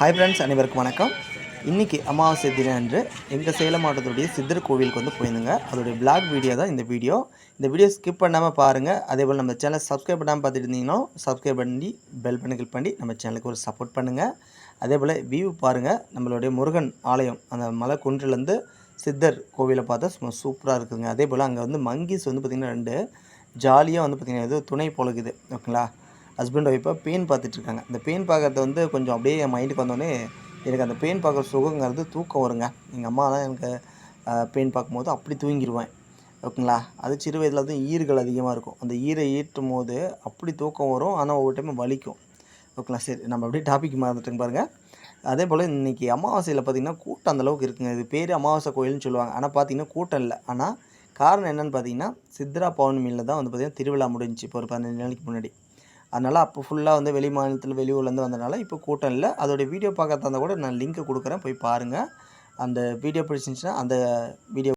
Hi friends அனைவருக்கும் வணக்கம். இன்றைக்கி அமாவாசை தினம் அன்று எங்கள் சேலம் மாவட்டத்துடைய சித்தர் கோவிலுக்கு வந்து போயிருந்தோங்க. அதோடைய பிளாக் வீடியோ தான் இந்த வீடியோ இந்த வீடியோ ஸ்கிப் பண்ணாமல் பாருங்கள் அதே போல் நம்ம சேனல் சப்ஸ்கிரைப் பண்ணாமல் பார்த்துட்டு இருந்தீங்கன்னா சப்ஸ்கிரைப் பண்ணி பெல் பண்ணி கிளிக் பண்ணி நம்ம சேனலுக்கு ஒரு சப்போர்ட் பண்ணுங்கள் அதே போல் வியூ பாருங்கள் நம்மளுடைய முருகன் ஆலயம் அந்த மலை குன்றிலேருந்து சித்தர் கோவிலை பார்த்தா சும்மா சூப்பராக இருக்குதுங்க. அதே போல் அங்கே வந்து மங்கீஸ் வந்து பார்த்திங்கன்னா ரெண்டு ஜாலியாக வந்து பார்த்திங்கன்னா இது துணை பொழுகுது ஓகேங்களா? ஹஸ்பண்ட் ஒய்ஃபாக பெயின் பார்த்துட்ருக்காங்க. இந்த பெயின் பார்க்கறது வந்து கொஞ்சம் அப்படியே என் மைண்டுக்கு வந்தோடனே எனக்கு அந்த பெயின் பார்க்குற சுகங்கிறது தூக்கம் வருங்க. எங்கள் அம்மா தான் எனக்கு பெயின் பார்க்கும்போது அப்படி தூங்கிடுவேன் ஓகேங்களா? அது சிறு வயதில் தான் ஈர்கள் அதிகமாக இருக்கும். அந்த ஈரை ஈட்டும் போது அப்படி தூக்கம் வரும். ஆனால் ஒவ்வொரு டைம் வலிக்கும். ஓகேங்களா? சரி நம்ம அப்படியே டாபிக் மறந்துட்டுங்க பாருங்கள் அதே போல் இன்றைக்கி அமாவாசையில் பார்த்திங்கன்னா கூட்டம் அந்தளவுக்கு இருக்குங்க. இது பேர் அமாவாசை கோயில்னு சொல்லுவாங்க. ஆனால் பார்த்திங்கன்னா கூட்டம் இல்லை. ஆனால் காரணம் என்னென்னு பார்த்தீங்கன்னா சித்ரா பௌர்ணமியில் தான் வந்து பார்த்திங்கன்னா திருவிழா முடிஞ்சுச்சு. இப்போ ஒரு பதினஞ்சு நாளைக்கு முன்னாடி. அதனால் அப்போ ஃபுல்லாக வந்து வெளி மாநிலத்தில் வெளியூர்லேருந்து வந்தனால இப்போ கூட்டம் இல்லை. அதோடைய வீடியோ பார்க்கறதா இருந்தால் கூட நான் லிங்க்கை கொடுக்குறேன். போய் பாருங்கள் அந்த வீடியோ பிடிச்சிருந்துச்சின்னா அந்த வீடியோ